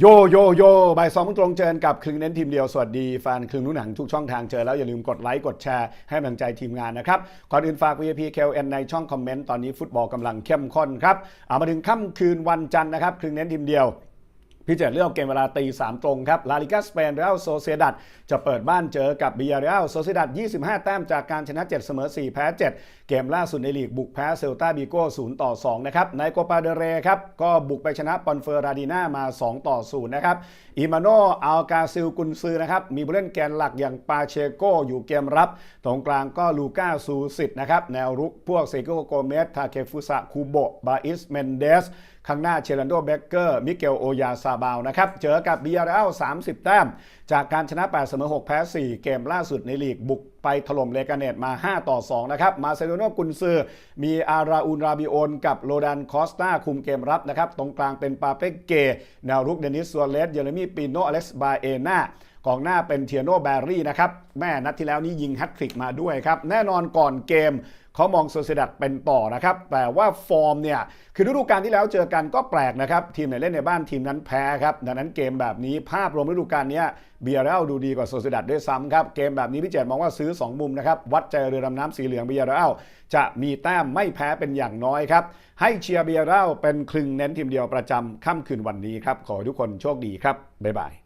โยโยโยบ่ายสองโมงตรงเจอกับคลึงเน้นทีมเดียว สวัสดีแฟนคลึงนู้นหนังทุกช่องทางเจอแล้วอย่าลืมกดไลค์ กดแชร์ให้กำลังใจทีมงานนะครับ ก่อนอื่นฝาก VIP KLN ในช่องคอมเมนต์ ตอนนี้ฟุตบอลกำลังเข้มข้นครับ เอามาถึงค่ำคืนวันจันทร์นะครับคลึงเน้นทีมเดียว พิจารณาเรื่องเกมเวลาตีสามตรงครับ ลาลิกาสเปนเรอัลโซเซดัดจะเปิดบ้านเจอกับบิยาเรอัลโซเซดัด25 แต้มจากการชนะ 7 เสมอ 4 แพ้ 7 เกมล่าสุดในลีกบุกแพ้เซลตาบิโก้0ต่อ 2 นะครับในโกปาเดเรครับ ก็บุกไปชนะปอนเฟอร์ราดีนามา 2 ต่อ 0 นะครับอิมาโนอัลกาซิลกุนซือนะครับ มีผู้เล่นแกนหลักอย่างปาเชโกอยู่เกมรับ ตรงกลางก็ลูก้าซูซิตนะครับแนวรุกพวกเซโกโกเมสทาเคฟุสะคูโบบาอิสเมนเดสข้างหน้าเชลันโดเบเกอร์มิเกลโอยาซาบาวนะครับ เจอกับบียาร์เรล30 แต้ม จากการชนะ 8 เสมอ 6 แพ้ 4 เกมล่าสุดในลีกบุกไปถล่มเลกาเนตมา 5 ต่อ 2 นะครับ มาเซโดโนกุนซือ มีอาราอุนราบิโอน กับโรดันคอสตาคุมเกมรับนะครับ ตรงกลางเป็นปาเปเกแนวรุกเดนิสซัวเลส เยเรมีปิโนอเล็กซ์บาเอนากองหน้าเป็นเทียโนแบรี่นะครับ แม่นัดที่แล้วนี้ยิงแฮตทริกมาด้วยครับ แน่นอนก่อนเกม เขามองโซเซดัดเป็นต่อนะครับ แต่ว่าฟอร์มเนี่ย คือฤดูกาลที่แล้วเจอกันก็แปลกนะครับ ทีมไหนเล่นในบ้านทีมนั้นแพ้ครับ ดังนั้นเกมแบบนี้ภาพรวมฤดูกาลนี้เบียร์เรลดูดีกว่าโซเซดัดด้วยซ้ำครับ เกมแบบนี้พี่เจตมองว่าซื้อ 2 มุมนะครับ วัดใจเรือดำน้ำสีเหลืองเบียร์เรลจะมีแต้มไม่แพ้เป็นอย่างน้อยครับ ให้เชียร์เบียร์เรลเป็นคลึงเน้นทีมเดียวประจำค่ำคืนวันนี้ครับ ขอให้ทุกคนโชคดีครับบ๊ายบาย